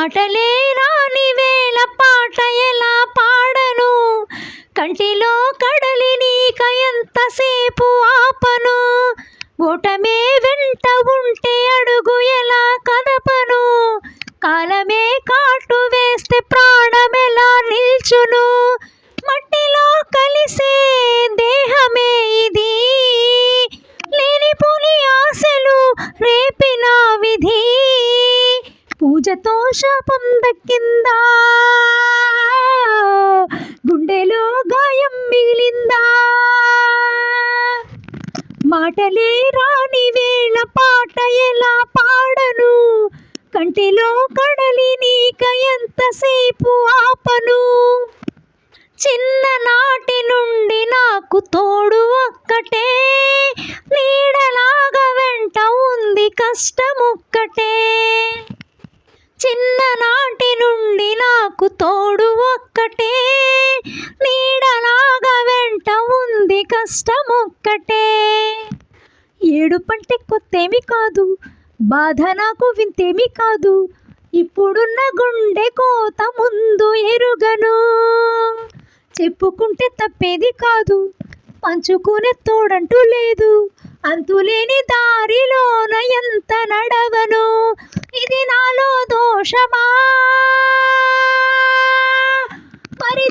మాటలే రాని వేళ పాట ఎలా పాడను? కంటిలో కడలి నీక ఎంతసేపు ఆపను? ఓటమే వెంట ఉంటే అడుగు ఎలా కదపను? కాలమే కాటు వేస్తే ప్రాణమెలా నిల్చును? మట్టిలో కలిసే దేహమే ఇది. లేనిపోని ఆశలు రేపిన విధి. పూజతో శాపం దక్కిందా? గుండెలో గాయం మిగిలిందా? మాటలే రాని వేళ పాట ఎలా పాడను? కంటిలో కడలి నీక ఎంతసేపు ఆపను? చిన్ననాటి నుండి నాకు తోడు ఒక్కటే నీడలాగా వెంట ఉంది కష్టమొక్కటే చిన్ననాటి నుండి నాకు తోడు ఒక్కటే. నీడలాగా వెంట ఉంది కష్టం ఒక్కటే ఏడుపంటే కొత్తేమి కాదు. బాధ నాకు వింతేమి కాదు. ఇప్పుడున్న గుండె కోత ముందు ఎరుగను. చెప్పుకుంటే తప్పేది కాదు. పంచుకునే తోడంటూ లేదు. అంతులేని దారిలోన ఎంత నడవను? ఇది నాలో దోషమా?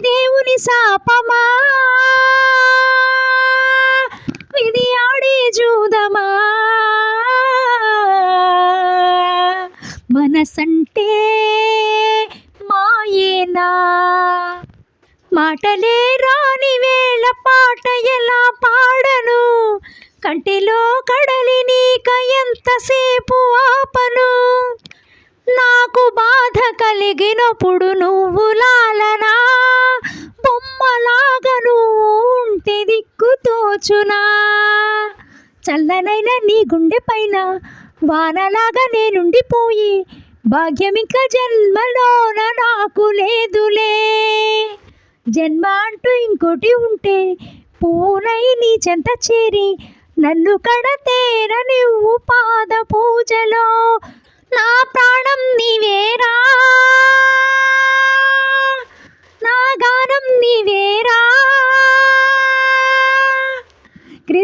దేవుని శాపమా? ఇది ఆడి చూదమా? మనసంటే మాయేనా? మాటలే రాని వేళ పాట ఎలా పాడను? కంటిలో కడలి నీక ఎంతసేపు ఆపను? నాకు బాధ కలిగినప్పుడు తోచునా? చల్లనైన నీ గుండె పైన వానలాగా నేనుండిపోయి భాగ్యం ఇంకా జన్మలోన నాకు లేదులే. జన్మ అంటూ ఇంకోటి ఉంటే పూనై నీ చెంత చేరి నన్ను కడతేర నువ్వు పాద పూజలో. నా ప్రాణం నీవేరా? నా గానం నీవే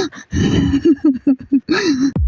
ハハハハハ。